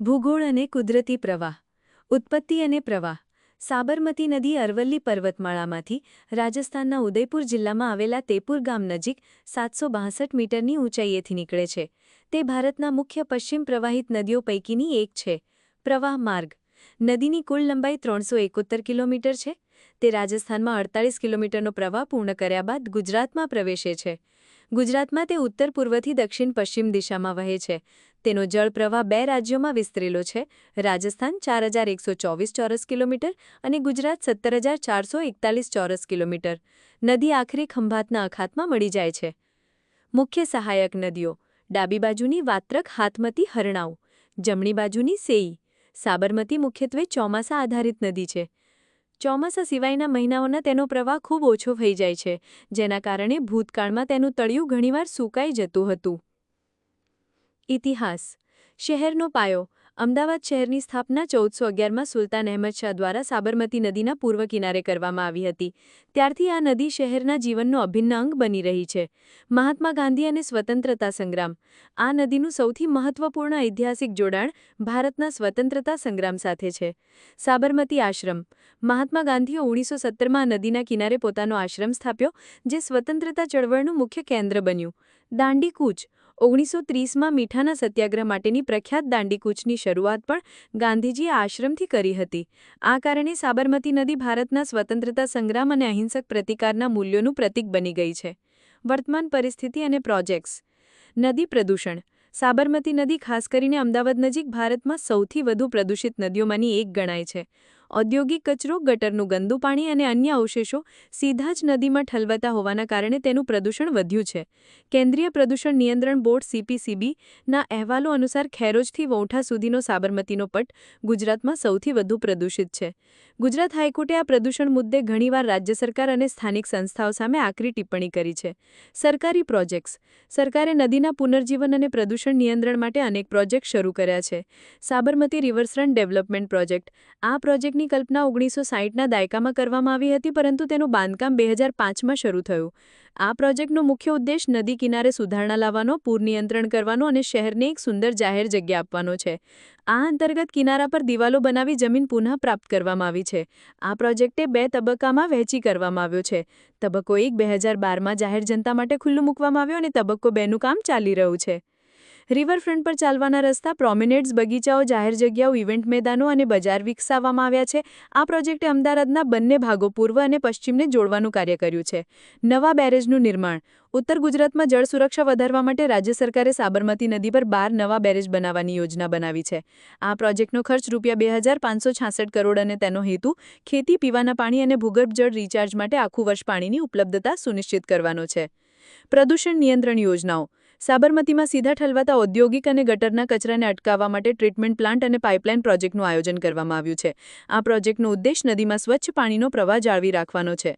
ભૂગોળ અને કુદરતી પ્રવાહ, ઉત્પત્તિ અને પ્રવાહ, સાબરમતી નદી અરવલ્લી પર્વતમાળામાંથી રાજસ્થાનના ઉદયપુર જિલ્લામાં આવેલા તેપુર ગામ નજીક સાતસો મીટરની ઊંચાઈએથી નીકળે છે. તે ભારતના મુખ્ય પશ્ચિમ પ્રવાહિત નદીઓ પૈકીની એક છે. પ્રવાહ માર્ગ, નદીની કુલ લંબાઈ ત્રણસો કિલોમીટર છે. તે રાજસ્થાનમાં અડતાલીસ કિલોમીટરનો પ્રવાહ પૂર્ણ કર્યા બાદ ગુજરાતમાં પ્રવેશે છે. ગુજરાતમાં તે ઉત્તર પૂર્વથી દક્ષિણ પશ્ચિમ દિશામાં વહે છે. તેનો જળપ્રવાહ બે રાજ્યોમાં વિસ્તરેલો છે. રાજસ્થાન ચાર હજાર એકસો ચોવીસ ચોરસ કિલોમીટર અને ગુજરાત સત્તર હજાર ચારસો એકતાલીસ ચોરસ કિલોમીટર. નદી આખરી ખંભાતના અખાતમાં મળી જાય છે. મુખ્ય સહાયક નદીઓ. ડાબી બાજુની વાત્રક હાથમતી હરણાવ જમણી બાજુની સેઈ. સાબરમતી મુખ્યત્વે ચોમાસા આધારિત નદી છે. ચોમાસા સિવાયના મહિનાઓના તેનો પ્રવાહ ખૂબ ઓછો થઈ જાય છે, જેના કારણે ભૂતકાળમાં તેનું તળિયું ઘણીવાર સુકાઈ જતું હતું. ઇતિહાસ. શહેરનો પાયો. અમદાવાદ શહેરની સ્થાપના ચૌદસો અગિયારમાં સુલતાન અહેમદ શાહ દ્વારા સાબરમતી નદીના પૂર્વ કિનારે કરવામાં આવી હતી. ત્યારથી આ નદી શહેરના જીવનનો અભિન્ન અંગ બની રહી છે. મહાત્મા ગાંધી અને સ્વતંત્રતા સંગ્રામ. આ નદીનું સૌથી મહત્વપૂર્ણ ઐતિહાસિક જોડાણ ભારતના સ્વતંત્રતા સંગ્રામ સાથે છે. સાબરમતી આશ્રમ. મહાત્મા ગાંધીએ ઓગણીસો સત્તરમાં નદીના કિનારે પોતાનો આશ્રમ સ્થાપ્યો, જે સ્વતંત્રતા ચળવળનું મુખ્ય કેન્દ્ર બન્યું. દાંડી કૂચ ઓગણીસો ત્રીસમાં મીઠાના સત્યાગ્રહ માટેની પ્રખ્યાત દાંડીકૂચની શરૂઆત પણ ગાંધીજીએ આશ્રમથી કરી હતી. આ કારણે સાબરમતી નદી ભારતના સ્વતંત્રતા સંગ્રામ અને અહિંસક પ્રતિકારના મૂલ્યોનું પ્રતીક બની ગઈ છે. વર્તમાન પરિસ્થિતિ અને પ્રોજેક્ટ્સ. નદી પ્રદૂષણ. સાબરમતી નદી ખાસ કરીને અમદાવાદ નજીક ભારતમાં સૌથી વધુ પ્રદૂષિત નદીઓમાંની એક ગણાય છે. ઔદ્યોગિક કચરો, ગટરનું ગંદુ પાણી અને અન્ય અવશેષો સીધા જ નદીમાં ઠલવતા હોવાના કારણે તેનું પ્રદૂષણ વધ્યું છે. કેન્દ્રીય પ્રદૂષણ નિયંત્રણ બોર્ડ સીપીસીબીના અહેવાલો અનુસાર ખેરોજથી વૌઠા સુધીનો સાબરમતીનો પટ ગુજરાતમાં સૌથી વધુ પ્રદૂષિત છે. ગુજરાત હાઈકોર્ટે આ પ્રદૂષણ મુદ્દે ઘણીવાર રાજ્ય સરકાર અને સ્થાનિક સંસ્થાઓ સામે આકરી ટિપ્પણી કરી છે. સરકારી પ્રોજેક્ટ્સ. સરકારે નદીના પુનર્જીવન અને પ્રદૂષણ નિયંત્રણ માટે અનેક પ્રોજેક્ટ શરૂ કર્યા છે. Sabarmati riverfront development project. આ પ્રોજેક્ટ પ્રોજેક્ટની કલ્પના ઓગણીસો સાહીઠના દાયકામાં કરવામાં આવી હતી, પરંતુ તેનું બાંધકામ બે હજાર પાંચમાં શરૂ થયું. આ પ્રોજેક્ટનો મુખ્ય ઉદ્દેશ નદી કિનારે સુધારણા લાવવાનો, પૂર નિયંત્રણ કરવાનો અને શહેરને એક સુંદર જાહેર જગ્યા આપવાનો છે. આ અંતર્ગત કિનારા પર દિવાલો બનાવી જમીન પુનઃ પ્રાપ્ત કરવામાં આવી છે. આ પ્રોજેક્ટે બે તબક્કામાં વહેંચી કરવામાં આવ્યો છે. તબક્કો એક બે હજાર બારમાં જાહેર જનતા માટે ખુલ્લું મૂકવામાં આવ્યો અને તબક્કો બેનું કામ ચાલી રહ્યું છે. રિવરફ્રન્ટ પર ચાલવાના રસ્તા પ્રોમિનેટ્સ બગીચાઓ, જાહેર જગ્યાઓ, ઇવેન્ટ મેદાનો અને બજાર વિકસાવવામાં આવ્યા છે. આ પ્રોજેક્ટે અમદાવાદના બંને ભાગો પૂર્વ અને પશ્ચિમને જોડવાનું કાર્ય કર્યું છે. નવા બેરેજનું નિર્માણ. ઉત્તર ગુજરાતમાં જળ સુરક્ષા વધારવા માટે રાજ્ય સરકારે સાબરમતી નદી પર બાર નવા બેરેજ બનાવવાની યોજના બનાવી છે. આ પ્રોજેક્ટનો ખર્ચ રૂપિયા બે હજાર પાંચસો છાસઠ કરોડ અને તેનો હેતુ ખેતી, પીવાના પાણી અને ભૂગર્ભ જળ રિચાર્જ માટે આખું વર્ષ પાણીની ઉપલબ્ધતા સુનિશ્ચિત કરવાનો છે. પ્રદૂષણ નિયંત્રણ યોજનાઓ. સાબરમતીમાં સીધા ઠલવાતા ઔદ્યોગિક અને ગટરના કચરાને અટકાવવા માટે ટ્રીટમેન્ટ પ્લાન્ટ અને પાઇપલાઇન પ્રોજેક્ટનું આયોજન કરવામાં આવ્યું છે. આ પ્રોજેક્ટનો ઉદ્દેશ નદીમાં સ્વચ્છ પાણીનો પ્રવાહ જાળવી રાખવાનો છે.